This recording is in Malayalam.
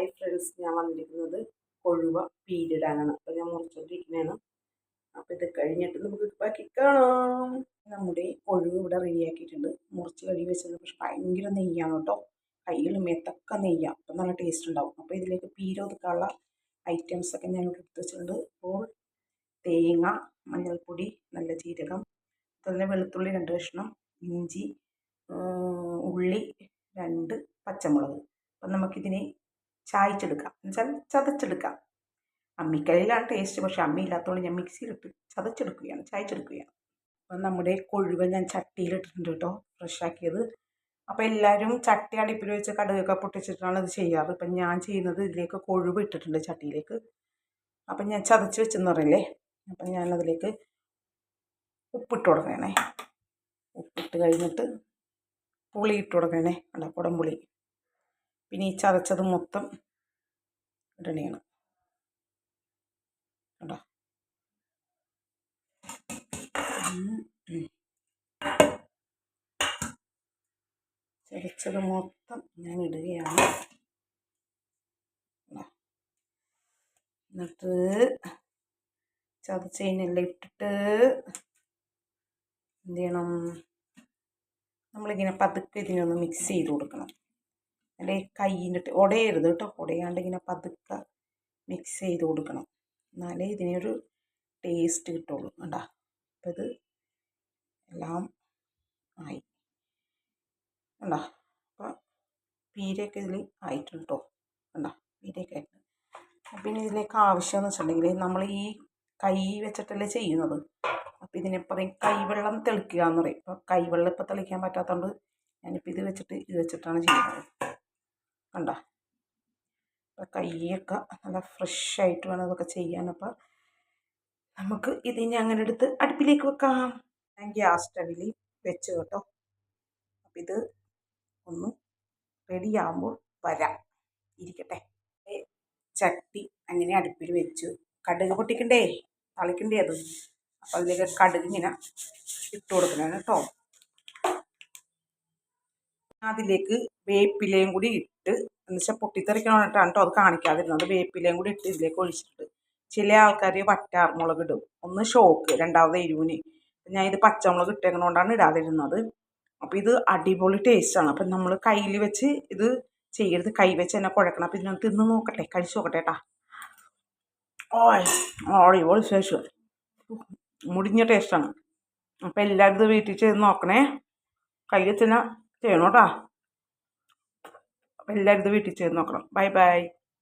ഹായ് ഫ്രണ്ട്സ് ഞാൻ വന്നിരിക്കുന്നത് കൊഴുവ പീരിടാനാണ്. അപ്പോൾ ഞാൻ മുറിച്ചോണ്ടിരിക്കുന്നതാണ് അപ്പോൾ ഇത് കഴിഞ്ഞിട്ട് നമുക്ക് ബാക്കി കാണാം. നമ്മുടെ കൊഴുവ് ഇവിടെ റെഡിയാക്കിയിട്ടുണ്ട് മുറിച്ച് കഴുകി വെച്ചത് പക്ഷെ ഭയങ്കര നെയ്യാണ് കേട്ടോ. കയ്യിൽ മെത്തൊക്കെ നെയ്യാണ് അപ്പം നല്ല ടേസ്റ്റ് ഉണ്ടാവും. അപ്പോൾ ഇതിലേക്ക് പീരൊതുക്കാനുള്ള ഐറ്റംസൊക്കെ ഞാൻ ഇവിടെ എടുത്ത് വെച്ചിട്ടുണ്ട്. അപ്പോൾ തേങ്ങ മഞ്ഞൾപ്പൊടി നല്ല ജീരകം അതുപോലെ വെളുത്തുള്ളി രണ്ട് കഷ്ണം ഇഞ്ചി ഉള്ളി രണ്ട് പച്ചമുളക്. അപ്പം നമുക്കിതിനെ ചായച്ചെടുക്കാം. എന്നുവെച്ചാൽ ചതച്ചെടുക്കാം. അമ്മിക്കലയിലാണ് ടേസ്റ്റ് പക്ഷേ അമ്മി ഇല്ലാത്തതുകൊണ്ട് ഞാൻ മിക്സിയിലിട്ട് ചതച്ചെടുക്കുകയാണ് ചായച്ചെടുക്കുകയാണ്. അപ്പം നമ്മുടെ കൊഴുവ ഞാൻ ചട്ടിയിലിട്ടിട്ടുണ്ട് കേട്ടോ ഫ്രഷാക്കിയത് അപ്പോൾ എല്ലാവരും ചട്ടി അടുപ്പിൽ വെച്ച് കടുകൊക്കെ പൊട്ടിച്ചിട്ടാണ് ഇത് ചെയ്യാറ്. ഇപ്പം ഞാൻ ചെയ്യുന്നത് ഇതിലേക്ക് കൊഴുവ് ഇട്ടിട്ടുണ്ട് ചട്ടിയിലേക്ക്. അപ്പം ഞാൻ ചതച്ച് വെച്ചെന്ന് പറയില്ലേ? അപ്പം ഞാനതിലേക്ക് ഉപ്പിട്ട് കൊടുക്കണേ. ഉപ്പിട്ട് കഴിഞ്ഞിട്ട് പുളി ഇട്ട് കൊടുക്കണേ. അല്ല കുടംപുളി. പിന്നെ ഈ ചതച്ചത് മൊത്തം ഇടണയാണ് കേട്ടോ ചതച്ചത് മൊത്തം ഞാൻ ഇടുകയാണ്. എന്നിട്ട് ചതച്ചതിനെല്ലാം ഇട്ടിട്ട് എന്ത് ചെയ്യണം? നമ്മളിങ്ങനെ പതുക്കെ ഇതിനൊന്ന് മിക്സ് ചെയ്ത് കൊടുക്കണം. അല്ലെ കയ്യിന്റെ ഉടയരുത് കേട്ടോ. ഉടയാണ്ട് ഇങ്ങനെ പതുക്കെ മിക്സ് ചെയ്ത് കൊടുക്കണം. എന്നാലേ ഇതിനൊരു ടേസ്റ്റ് കിട്ടുള്ളൂ. കണ്ടാ? അപ്പം ഇത് എല്ലാം ആയി. കണ്ടാ? അപ്പം പീരയൊക്കെ ഇതിൽ ആയിട്ടുണ്ട് കേട്ടോ കണ്ടാ? പീരയൊക്കെ ആയിട്ടുണ്ട്. പിന്നെ ഇതിലേക്ക് ആവശ്യമെന്ന് വെച്ചിട്ടുണ്ടെങ്കിൽ നമ്മൾ ഈ കൈ വെച്ചിട്ടല്ലേ ചെയ്യുന്നത്. അപ്പം ഇതിനെ പറയും കൈവെള്ളം തെളിക്കുക എന്ന് പറയും. അപ്പോൾ കൈവെള്ളം ഇപ്പം തെളിക്കാൻ പറ്റാത്തതുകൊണ്ട് ഞാനിപ്പോൾ ഇത് വെച്ചിട്ട് ഇത് വെച്ചിട്ടാണ് ചെയ്യുന്നത്. കണ്ട? കൈയൊക്കെ നല്ല ഫ്രഷ് ആയിട്ട് വേണം അതൊക്കെ ചെയ്യാൻ. അപ്പോൾ നമുക്ക് ഇതിനെ അങ്ങനെ എടുത്ത് അടുപ്പിലേക്ക് വെക്കാം. ഞാൻ ഗ്യാസ് സ്റ്റവിൽ വെച്ച് കേട്ടോ. അപ്പം ഇത് ഒന്ന് റെഡിയാകുമ്പോൾ വരാം. ഇരിക്കട്ടെ. ചട്ടി അങ്ങനെ അടുപ്പിൽ വെച്ചു. കടുക് പൊട്ടിക്കണ്ടേ? തളിക്കണ്ടേ അത്? അപ്പം അതിലേക്ക് കടുക് ഇങ്ങനെ ഇട്ട് കൊടുക്കണം കേട്ടോ. അതിലേക്ക് വേപ്പിലയും കൂടി ഇട്ട് എന്നുവെച്ചാൽ പൊട്ടിത്തെറിക്കാനായിട്ടാണ് കേട്ടോ അത് കാണിക്കാതിരുന്നത്. വേപ്പിലയും കൂടി ഇട്ട് ഇതിലേക്ക് ഒഴിച്ചിട്ട് ചില ആൾക്കാർ വറ്റാർമുളക് ഇടും. ഒന്ന് ഷോക്ക് രണ്ടാമത് എരിവിന്. ഞാൻ ഇത് പച്ചമുളക് ഇട്ടേക്കണോണ്ടാണ് ഇടാതിരുന്നത്. അപ്പോൾ ഇത് അടിപൊളി ടേസ്റ്റാണ് അപ്പം നമ്മൾ കയ്യിൽ വെച്ച് ഇത് ചെയ്യരുത്. കൈ വെച്ച് തന്നെ കുഴക്കണം. അപ്പം ഇതിനൊന്ന് തിന്ന് നോക്കട്ടെ. കഴിച്ച് നോക്കട്ടെ കേട്ടാ ഓയ് അടിപൊളി ശേഷം മുടിഞ്ഞ ടേസ്റ്റാണ് അപ്പോൾ എല്ലാവരും ഇത് വീട്ടിൽ ചെയ്ത് നോക്കണേ. കൈ വെച്ച് തന്നെ ചെയ്യണം കേട്ടോ അപ്പോൾ എല്ലാവരും ഇത് വീട്ടിൽ ചെയ്ത് നോക്കണം. Bye bye.